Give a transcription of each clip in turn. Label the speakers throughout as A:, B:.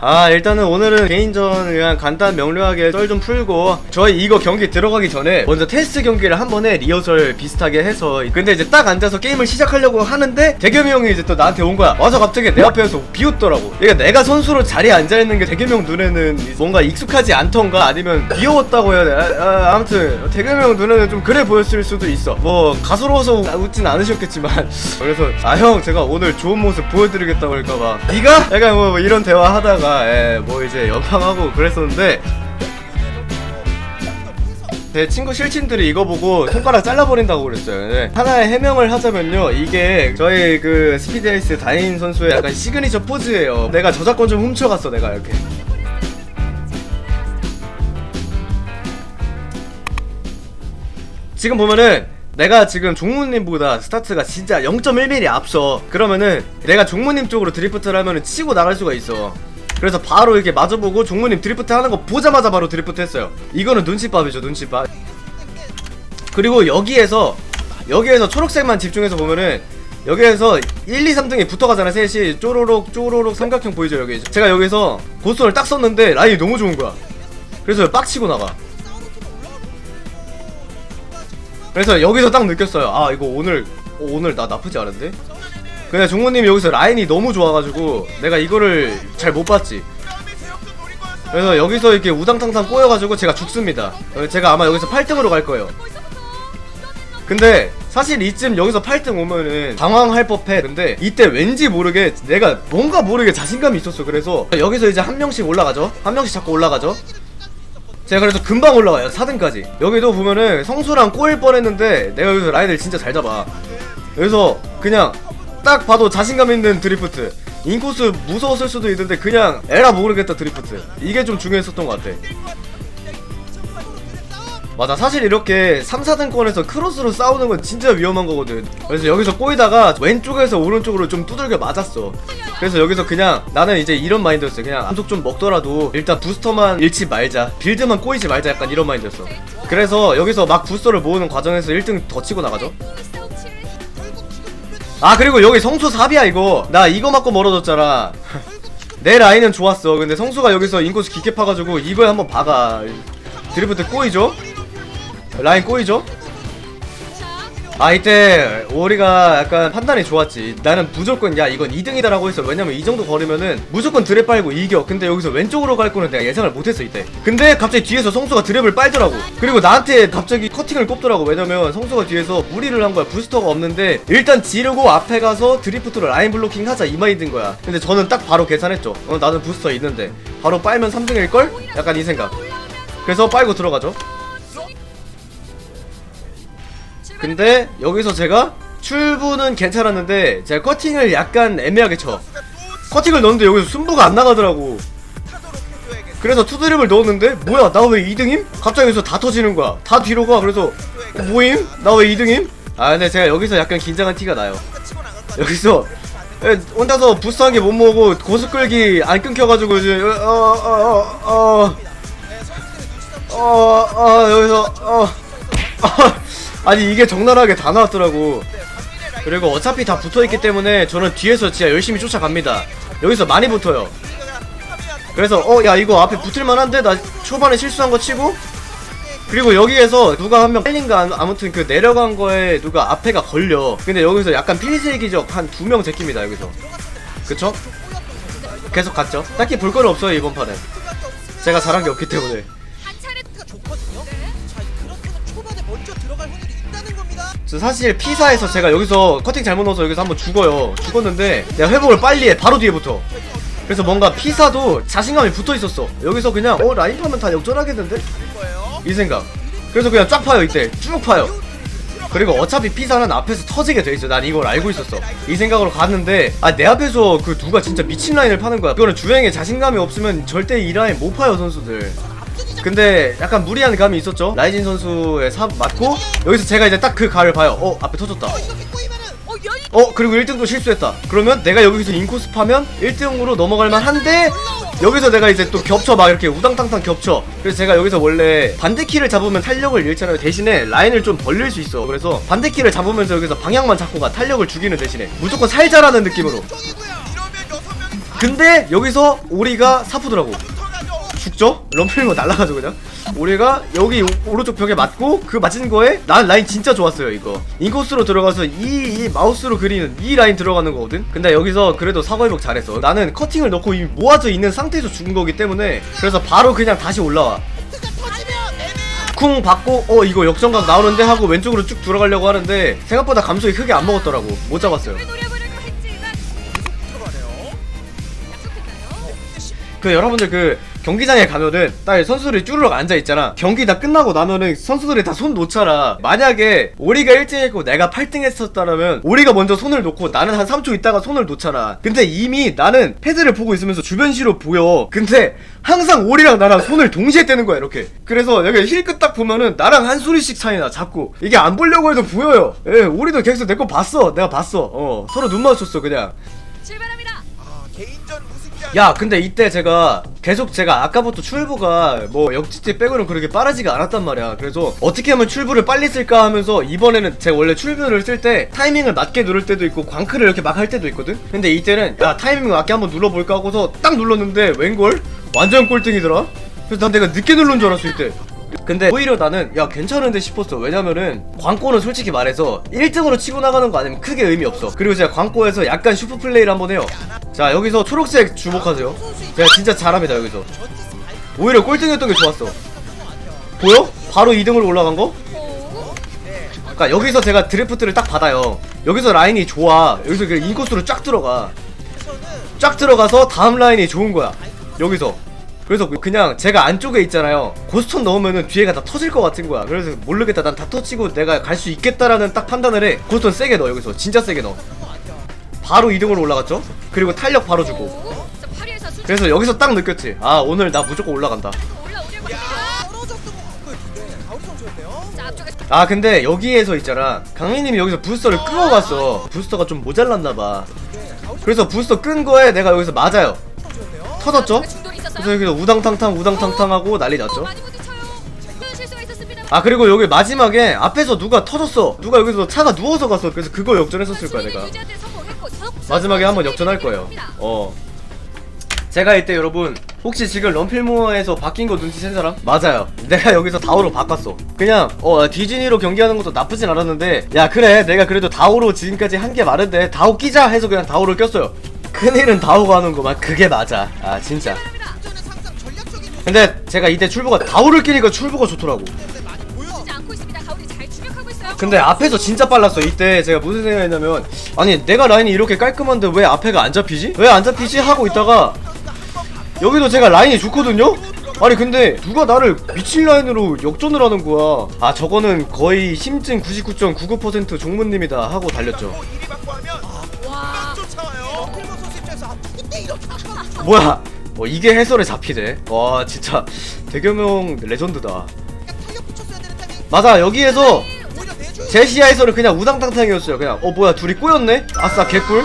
A: 아 일단은 오늘은 개인전 그냥 간단 명료하게 썰 좀 풀고 저희 이거 경기 들어가기 전에 먼저 테스트 경기를 한 번에 리허설 비슷하게 해서 근데 이제 딱 앉아서 게임을 시작하려고 하는데 대겸이 형이 이제 또 나한테 온 거야. 와서 갑자기 내 앞에서 비웃더라고. 그러니까 내가 선수로 자리에 앉아있는 게 대겸이 형 눈에는 뭔가 익숙하지 않던가 아니면 귀여웠다고 해야 돼. 아, 아, 무튼 대겸이 형 눈에는 좀 그래 보였을 수도 있어. 뭐 가수로서 웃진 않으셨겠지만. 그래서 아 형 제가 오늘 좋은 모습 보여드리겠다고 할까봐. 네가? 약간 뭐, 뭐 이런 대화 하다가 예, 뭐 이제 연방하고 그랬었는데 제 친구 실친들이 이거 보고 손가락 잘라버린다고 그랬어요. 네. 하나의 해명을 하자면요. 이게 저희 그 스피드에이스 다인 선수의 약간 시그니처 포즈예요. 내가 저작권 좀 훔쳐갔어, 내가 이렇게. 지금 보면은 내가 지금 종무님보다 스타트가 진짜 0.1mm 앞서 그러면은 내가 종무님 쪽으로 드리프트를 하면은 치고 나갈 수가 있어 그래서 바로 이렇게 마주보고 종무님 드리프트 하는 거 보자마자 바로 드리프트 했어요. 이거는 눈치밥이죠 눈치밥. 그리고 여기에서 여기에서 초록색만 집중해서 보면은 여기에서 1, 2, 3등이 붙어가잖아 셋이. 쪼로록 쪼로록 삼각형 보이죠 여기 제가 여기서 고스를 딱 썼는데 라인이 너무 좋은 거야. 그래서 빡치고 나가. 그래서 여기서 딱 느꼈어요. 아 이거 오늘 어, 오늘 나 나쁘지 않은데? 근데 종모님이 여기서 라인이 너무 좋아가지고 내가 이거를 잘 못 봤지. 그래서 여기서 이렇게 우당탕탕 꼬여가지고 제가 죽습니다. 어, 제가 아마 여기서 8등으로 갈 거예요. 근데 사실 이쯤 여기서 8등 오면은 당황할 법해. 근데 이때 왠지 모르게 내가 뭔가 모르게 자신감이 있었어. 그래서 여기서 이제 한 명씩 올라가죠. 한 명씩 자꾸 올라가죠. 제가 그래서 금방 올라와요 4등까지 여기도 보면은 성수랑 꼬일 뻔했는데 내가 여기서 라인을 진짜 잘 잡아 여기서 그냥 딱 봐도 자신감 있는 드리프트. 인코스 무서웠을 수도 있는데 그냥 에라 모르겠다 드리프트. 이게 좀 중요했었던 것 같아. 맞아 사실 이렇게 3, 4등권에서 크로스로 싸우는 건 진짜 위험한 거거든. 그래서 여기서 꼬이다가 왼쪽에서 오른쪽으로 좀 두들겨 맞았어. 그래서 여기서 그냥 나는 이제 이런 마인드였어. 그냥 암속 좀 먹더라도 일단 부스터만 잃지 말자. 빌드만 꼬이지 말자. 약간 이런 마인드였어. 그래서 여기서 막 부스터를 모으는 과정에서 1등 더 치고 나가죠 아 그리고 여기 성수 4비야 이거 나 이거 맞고 멀어졌잖아 내 라인은 좋았어 근데 성수가 여기서 인코스 깊게 파가지고 이거에 한번 박아 드리프트 꼬이죠? 라인 꼬이죠? 아 이때 오리가 약간 판단이 좋았지. 나는 무조건 야 이건 2등이다 라고 했어. 왜냐면 이 정도 거리면은 무조건 드랩 빨고 이겨. 근데 여기서 왼쪽으로 갈 거는 내가 예상을 못했어 이때. 근데 갑자기 뒤에서 성수가 드랩을 빨더라고. 그리고 나한테 갑자기 커팅을 꼽더라고. 왜냐면 성수가 뒤에서 무리를 한 거야. 부스터가 없는데 일단 지르고 앞에 가서 드리프트로 라인 블로킹 하자. 이 마인드인 거야. 근데 저는 딱 바로 계산했죠. 어 나는 부스터 있는데 바로 빨면 3등일걸? 약간 이 생각. 그래서 빨고 들어가죠 근데 여기서 제가 출부는 괜찮았는데 제가 커팅을 약간 애매하게 쳐. 커팅을 넣었는데 여기서 순부가 안 나가더라고. 그래서 투드립을 넣었는데 뭐야 나 왜 2등임? 갑자기 여기서 다 터지는 거야. 다 뒤로 가. 그래서 어, 뭐임? 나 왜 2등임? 아 근데 제가 여기서 약간 긴장한 티가 나요. 여기서 에, 혼자서 부스한 게못 모으고 고수 끌기 안 끊겨가지고 이제 어어어어어어 어, 어, 여기서 어 아니 이게 적나라하게 다 나왔더라고. 그리고 어차피 다 붙어있기 때문에 저는 뒤에서 진짜 열심히 쫓아갑니다. 여기서 많이 붙어요. 그래서 어 야 이거 앞에 붙을만한데? 나 초반에 실수한 거 치고? 그리고 여기에서 누가 한명 아무- 아무튼 그 내려간 거에 누가 앞에가 걸려. 근데 여기서 약간 필살기적 한 두 명 제낍니다 여기서. 그쵸? 계속 갔죠. 딱히 볼 건 없어요 이번 판은 제가 잘한 게 없기 때문에 사실 피사에서 제가 여기서 커팅 잘못 넣어서 여기서 한번 죽어요. 죽었는데 내가 회복을 빨리 해. 바로 뒤에부터. 그래서 뭔가 피사도 자신감이 붙어 있었어. 여기서 그냥 어 라인 파면 다 역전하겠는데? 이 생각. 그래서 그냥 쫙 파요 이때. 쭉 파요. 그리고 어차피 피사는 앞에서 터지게 돼 있어. 난 이걸 알고 있었어. 이 생각으로 갔는데 아 내 앞에서 그 누가 진짜 미친 라인을 파는 거야. 그거는 주행에 자신감이 없으면 절대 이 라인 못 파요 선수들. 근데 약간 무리한 감이 있었죠. 라이진 선수의 삽 맞고 여기서 제가 이제 딱 그 가를 봐요. 어 앞에 터졌다.
B: 어 열.
A: 어 그리고 1등도 실수했다 그러면 내가 여기서 인코스 파면 1등으로 넘어갈 만 한데 여기서 내가 이제 또 겹쳐 막 이렇게 우당탕탕 겹쳐 그래서 제가 여기서 원래 반대키를 잡으면 탄력을 잃잖아요 대신에 라인을 좀 벌릴 수 있어 그래서 반대키를 잡으면서 여기서 방향만 잡고 가 탄력을 죽이는 대신에 무조건 살자라는 느낌으로 근데 여기서 오리가 사푸더라고 죽죠? 럼필모 날라가죠 그냥? 우리가 여기 오- 오른쪽 벽에 맞고 그 맞은 거에 난 라인 진짜 좋았어요 이거. 인코스로 들어가서 이, 이 마우스로 그리는 이 라인 들어가는 거거든? 근데 여기서 그래도 사거리복 잘했어. 나는 커팅을 넣고 이미 모아져 있는 상태에서 죽은 거기 때문에 그래서 바로 그냥 다시 올라와. 쿵 받고 어 이거 역전각 나오는데 하고 왼쪽으로 쭉 들어가려고 하는데 생각보다 감속이 크게 안 먹었더라고. 못 잡았어요? 그 여러분들 그 경기장에 가면은 딱 선수들이 쭈르륵 앉아 있잖아. 경기 다 끝나고 나면은 선수들이 다 손 놓잖아. 만약에 오리가 1등 했고 내가 8등 했었다면 오리가 먼저 손을 놓고 나는 한 3초 있다가 손을 놓잖아. 근데 이미 나는 패드를 보고 있으면서 주변 시로 보여. 근데 항상 오리랑 나랑 손을 동시에 떼는 거야 이렇게. 그래서 여기 힐끝 딱 보면은 나랑 한 소리씩 차이나 자꾸 이게 안 보려고 해도 보여요. 예, 우리도 계속 내 거 봤어. 내가 봤어. 어, 서로 눈 맞췄어 그냥.
B: 출발합니다.
A: 야 근데 이때 제가 계속 제가 아까부터 출부가 뭐 역지지 빼고는 그렇게 빠르지가 않았단 말이야. 그래서 어떻게 하면 출부를 빨리 쓸까 하면서 이번에는 제가 원래 출부를 쓸 때 타이밍을 맞게 누를 때도 있고 광크를 이렇게 막 할 때도 있거든? 근데 이때는 야 타이밍 맞게 한번 눌러볼까 하고서 딱 눌렀는데 웬걸? 완전 꼴등이더라. 그래서 난 내가 늦게 누른 줄 알았어 이때 근데 오히려 나는 야 괜찮은데 싶었어. 왜냐면은 광고는 솔직히 말해서 1등으로 치고 나가는 거 아니면 크게 의미 없어. 그리고 제가 광고에서 약간 슈퍼 플레이를 한번 해요. 자 여기서 초록색 주목하세요. 제가 진짜 잘합니다 여기서. 오히려 꼴등이었던 게 좋았어. 보여? 바로 2등으로 올라간 거?
B: 오.
A: 그러니까 여기서 제가 드래프트를 딱 받아요. 여기서 라인이 좋아. 여기서 그 인코스로 쫙 들어가. 쫙 들어가서 다음 라인이 좋은 거야. 여기서 그래서 그냥 제가 안쪽에 있잖아요. 고스톤 넣으면은 뒤에가 다 터질 것 같은 거야. 그래서 모르겠다. 난 다 터치고 내가 갈 수 있겠다라는 딱 판단을 해. 고스톤 세게 넣어 여기서. 진짜 세게 넣어. 바로 2등으로 올라갔죠? 그리고 탄력 바로 주고. 그래서 여기서 딱 느꼈지. 아 오늘 나 무조건 올라간다. 아 근데 여기에서 있잖아. 강민님이 여기서 부스터를 끄고 갔어. 부스터가 좀 모자랐나봐. 그래서 부스터 끈 거에 내가 여기서 맞아요. 터졌죠? 그래서 여기서 우당탕탕 우당탕탕 하고 난리
B: 어,
A: 났죠. 아 그리고 여기 마지막에 앞에서 누가 터졌어. 누가 여기서 차가 누워서 갔어. 그래서 그거 역전했었을 거야 내가. 마지막에 한번 역전할 거예요. 어. 제가 이때 여러분 혹시 지금 럼필모어에서 바뀐 거 눈치챈 사람? 맞아요. 내가 여기서 다오로 바꿨어. 그냥 어 디즈니로 경기하는 것도 나쁘진 않았는데 야 그래. 내가 그래도 다오로 지금까지 한 게 많은데 다오 끼자 해서 그냥 다오를 꼈어요. 큰일은 다오가 하는구만 그게 맞아. 아 진짜 근데 제가 이때 출부가 다오를 끼니까 출부가 좋더라고
B: 않고 있습니다. 잘 추격하고 있어요.
A: 근데 앞에서 진짜 빨랐어 이때 제가 무슨 생각했냐면 아니 내가 라인이 이렇게 깔끔한데 왜 앞에가 안 잡히지? 왜 안 잡히지? 하고 있다가 여기도 제가 라인이 좋거든요? 아니 근데 누가 나를 미친 라인으로 역전을 하는 거야 아 저거는 거의 심증 99.99% 종무님이다 하고 달렸죠
C: 뭐 1위 받고 하면
B: 와.
C: 쫓아와요. 필모 선수 입장에서 아, 그때 이렇게 한번
A: 뭐야 어 이게 해설에 잡히네. 와 진짜. 대겸형 레전드다. 맞아 여기에서
C: 오히려 내주.
A: 제 시야에서는 그냥 우당탕탕이었어요 그냥. 어 뭐야 둘이 꼬였네? 아싸 개꿀.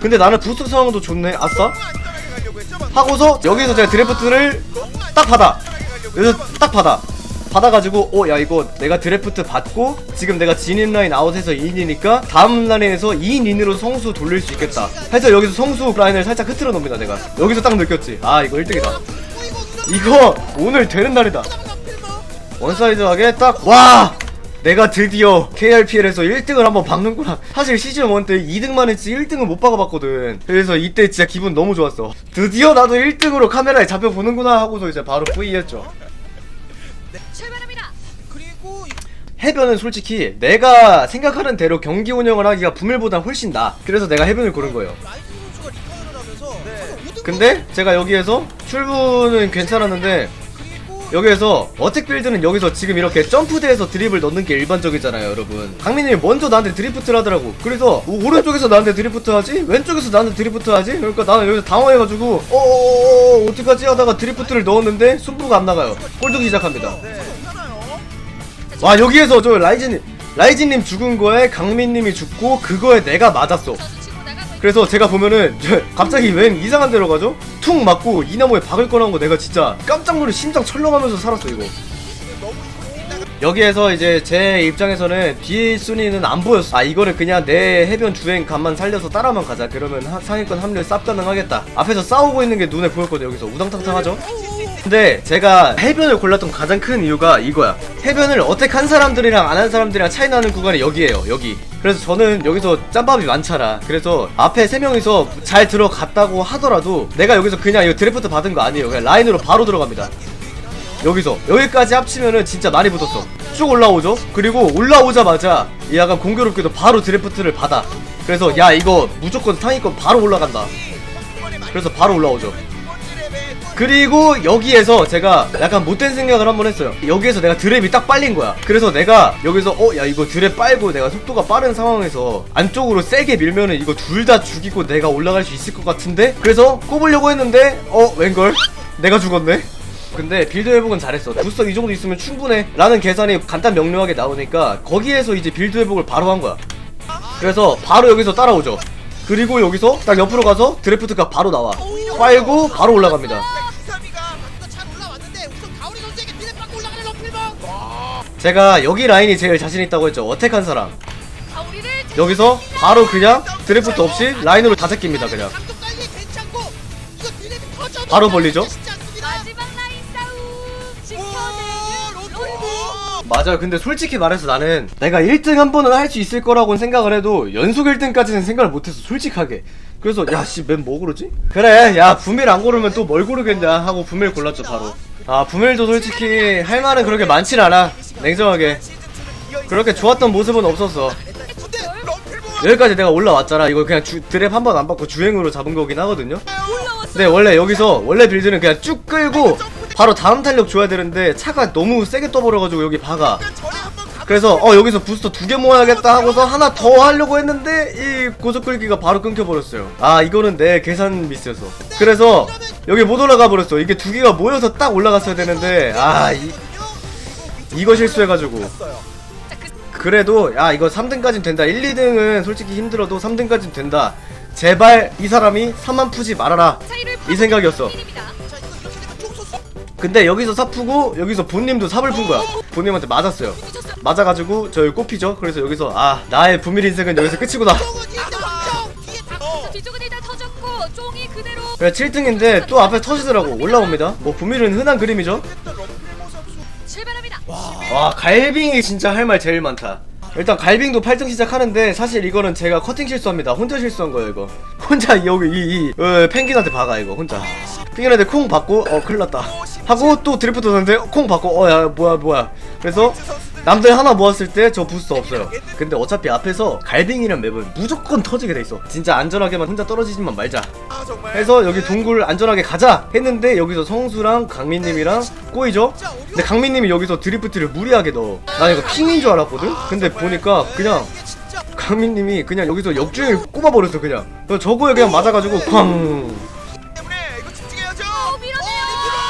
A: 근데 나는 부스트 상황도 좋네. 아싸. 하고서 여기서 제가 드래프트를 딱 받아. 여기서 딱 받아 받아가지고 어 야 이거 내가 드래프트 받고 지금 내가 진인 라인 아웃해서 2인이니까 다음 라인에서 2인 인으로 성수 돌릴 수 있겠다. 해서 여기서 성수 라인을 살짝 흐트러 놓습니다 내가. 여기서 딱 느꼈지. 아 이거 1등이다. 이거 오늘 되는 날이다. 원사이드하게 딱 와! 내가 드디어 KRPL에서 1등을 한번 박는구나. 사실 시즌 1 때 2등만 했지 1등을 못 박아봤거든. 그래서 이때 진짜 기분 너무 좋았어. 드디어 나도 1등으로 카메라에 잡혀보는구나 하고서 이제 바로 뿌이했죠 해변은 솔직히 내가 생각하는 대로 경기 운영을 하기가 부밀보다 훨씬 나아 그래서 내가 해변을 고른 거예요. 근데 제가 여기에서 출구는 괜찮았는데 여기에서 어택 빌드는 여기서 지금 이렇게 점프대에서 드립을 넣는 게 일반적이잖아요 여러분. 강민님이 먼저 나한테 드리프트를 하더라고. 그래서 오- 오른쪽에서 나한테 드리프트 하지? 왼쪽에서 나한테 드리프트 하지? 그러니까 나는 여기서 당황해가지고 어어어어 어떡하지? 하다가 드리프트를 넣었는데 승부가 안 나가요. 꼴등 시작합니다 와 여기에서 저 라이즈님 라이즈님 죽은 거에 강민님이 죽고 그거에 내가 맞았어. 그래서 제가 보면은 저 갑자기 웬 이상한 데로 가죠? 툭 맞고 이 나무에 박을 거라는 거 내가 진짜 깜짝 놀래 심장 철렁하면서 살았어 이거. 여기에서 이제 제 입장에서는 뒤 순위는 안 보였어. 아 이거는 그냥 내 해변 주행 간만 살려서 따라만 가자. 그러면 하- 상위권 합류 쌉 가능하겠다. 앞에서 싸우고 있는 게 눈에 보였거든 여기서. 우당탕탕 하죠 근데 제가 해변을 골랐던 가장 큰 이유가 이거야. 해변을 어택한 사람들이랑 안 한 사람들이랑 차이 나는 구간이 여기에요 여기. 그래서 저는 여기서 짬밥이 많잖아. 그래서 앞에 세 명이서 잘 들어갔다고 하더라도 내가 여기서 그냥 이거 드래프트 받은 거 아니에요. 그냥 라인으로 바로 들어갑니다. 여기서. 여기까지 합치면은 진짜 많이 붙었어. 쭉 올라오죠? 그리고 올라오자마자 이 약간 공교롭게도 바로 드래프트를 받아. 그래서 야 이거 무조건 상위권 바로 올라간다. 그래서 바로 올라오죠 그리고 여기에서 제가 약간 못된 생각을 한번 했어요. 여기에서 내가 드랩이 딱 빨린 거야. 그래서 내가 여기서 어 야 이거 드랩 빨고 내가 속도가 빠른 상황에서 안쪽으로 세게 밀면은 이거 둘 다 죽이고 내가 올라갈 수 있을 것 같은데? 그래서 꼽으려고 했는데 어 웬걸? 내가 죽었네? 근데 빌드 회복은 잘했어. 부스터 이 정도 있으면 충분해. 라는 계산이 간단 명료하게 나오니까 거기에서 이제 빌드 회복을 바로 한 거야. 그래서 바로 여기서 따라오죠. 그리고 여기서 딱 옆으로 가서 드래프트가 바로 나와. 빨고 바로 올라갑니다 제가 여기 라인이 제일 자신 있다고 했죠. 어택한 사람.
B: 가오리를
A: 여기서 바로 그냥 드래프트 없이 라인으로 다 제낍니다 그냥. 바로 벌리죠? 맞아요. 근데 솔직히 말해서 나는 내가 1등 한 번은 할 수 있을 거라고 생각을 해도 연속 1등까지는 생각을 못했어 솔직하게. 그래서 야씨맨 뭐 고르지? 그래 야 부밀 안 고르면 또 뭘 고르겠냐 하고 부밀 골랐죠 바로. 아 부밀도 솔직히 할 말은 그렇게 많진 않아 냉정하게. 그렇게 좋았던 모습은 없었어. 여기까지 내가 올라왔잖아. 이거 그냥 주, 드랩 한 번 안 받고 주행으로 잡은 거긴 하거든요. 근데 원래 여기서 원래 빌드는 그냥 쭉 끌고 바로 다음 탄력 줘야 되는데 차가 너무 세게 떠버려가지고 여기 박아. 그래서 어 여기서 부스터 두 개 모아야겠다 하고서 하나 더 하려고 했는데 이 고속 끌기가 바로 끊겨버렸어요. 아 이거는 내 계산 미스였어. 그래서 여기 못 올라가 버렸어. 이게 두 개가 모여서 딱 올라갔어야 되는데 아 이, 이거 실수해가지고.
B: 자, 그
A: 그래도 야 이거 3등까진 된다. 1, 2등은 솔직히 힘들어도 3등까진 된다. 제발 이 사람이 사만 푸지 말아라.
B: 이
A: 생각이었어. 근데 여기서 사푸고 여기서 본님도 삽을 푼 거야. 본님한테 맞았어요. 맞아가지고 저희 꼽히죠. 그래서 여기서 아 나의 부밀 인생은 여기서 끝이구나.
C: 쫑은 이제 왕정 뒤에 다.
B: 자, 뒤쪽은 일단 터졌고 쫑이 그대로
A: 그래 7등인데 또 앞에 터지더라고. 올라옵니다. 뭐 부밀은 흔한 그림이죠. 와 갈빙이 진짜 할 말 제일 많다. 일단 갈빙도 8등 시작하는데 사실 이거는 제가 커팅 실수합니다. 혼자 실수한 거예요 이거. 혼자 여기 이, 이 어, 펭귄한테 박아 이거 혼자. 펭귄한테 콩 받고 어 큰일났다. 하고 또 드리프트 오는데 콩 받고 어 야 뭐야 뭐야. 그래서 남들 하나 모았을 때 저 부스터 없어요 근데 어차피 앞에서 갈빙이란 맵은 무조건 터지게 돼 있어 진짜 안전하게만 혼자 떨어지지만 말자
C: 아.
A: 해서 여기 동굴 안전하게 가자 했는데 여기서 성수랑 강민님이랑 꼬이죠? 근데 강민님이 여기서 드리프트를 무리하게 넣어 난 이거 핑인 줄 알았거든? 근데 보니까 그냥
C: 진짜
A: 강민님이 그냥 여기서 역주행을 꼽아버렸어 그냥 그래서 저거에 그냥 맞아가지고 쾅.
B: 어.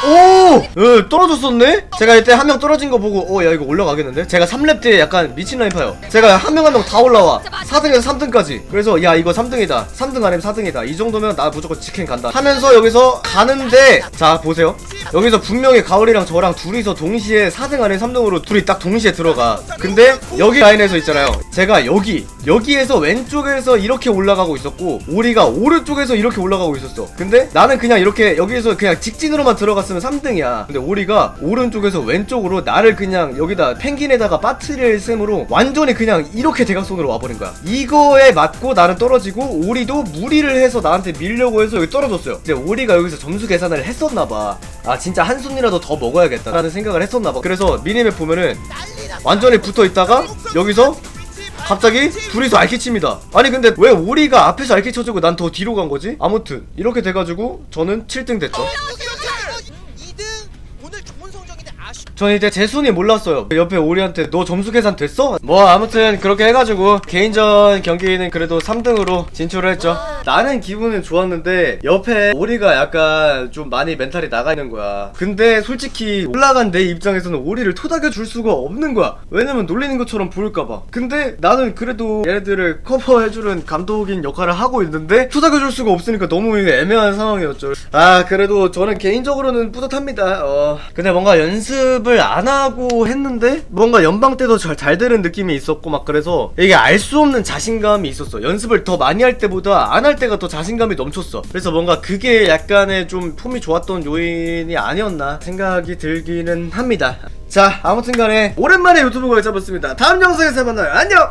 A: 오! 예, 떨어졌었네? 제가 이때 한 명 떨어진 거 보고 어야 이거 올라가겠는데? 제가 3렙 때 약간 미친 라인파요. 제가 한 명 한 명 다 올라와. 4등에서 3등까지. 그래서 야 이거 3등이다. 3등 아니면 4등이다. 이 정도면 나 무조건 직행 간다. 하면서 여기서 가는데 자 보세요. 여기서 분명히 가을이랑 저랑 둘이서 동시에 4등 아니면 3등으로 둘이 딱 동시에 들어가. 근데 여기 라인에서 있잖아요. 제가 여기 여기에서 왼쪽에서 이렇게 올라가고 있었고 오리가 오른쪽에서 이렇게 올라가고 있었어. 근데 나는 그냥 이렇게 여기에서 그냥 직진으로만 들어갔으면 3등이야. 근데 오리가 오른쪽에서 왼쪽으로 나를 그냥 여기다 펭귄에다가 빠트릴 셈으로 완전히 그냥 이렇게 대각선으로 와버린 거야 이거에 맞고 나는 떨어지고 오리도 무리를 해서 나한테 밀려고 해서 여기 떨어졌어요 이제 오리가 여기서 점수 계산을 했었나봐 아 진짜 한 손이라도 더 먹어야겠다 라는 생각을 했었나봐 그래서 미니맵 보면은 완전히 붙어 있다가 여기서 갑자기 둘이서 알키칩니다. 아니 근데 왜 오리가 앞에서 알키 쳐주고 난 더 뒤로 간 거지? 아무튼 이렇게 돼가지고 저는 7등 됐죠. 전 이제 제 순위 몰랐어요. 옆에 오리한테 너 점수 계산 됐어? 뭐 아무튼 그렇게 해가지고 개인전 경기는 그래도 3등으로 진출을 했죠. 나는 기분은 좋았는데 옆에 오리가 약간 좀 많이 멘탈이 나가 있는 거야. 근데 솔직히 올라간 내 입장에서는 오리를 토닥여 줄 수가 없는 거야. 왜냐면 놀리는 것처럼 보일까봐. 근데 나는 그래도 얘네들을 커버해주는 감독인 역할을 하고 있는데 토닥여 줄 수가 없으니까 너무 애매한 상황이었죠. 아 그래도 저는 개인적으로는 뿌듯합니다. 어 근데 뭔가 연습 연습을 안 하고 했는데 뭔가 연방 때도 잘, 잘 되는 느낌이 있었고 막 그래서 이게 알 수 없는 자신감이 있었어. 연습을 더 많이 할 때보다 안 할 때가 더 자신감이 넘쳤어. 그래서 뭔가 그게 약간의 좀 폼이 좋았던 요인이 아니었나 생각이 들기는 합니다. 자 아무튼 간에 오랜만에 유튜브 걸 잡았습니다. 다음 영상에서 만나요. 안녕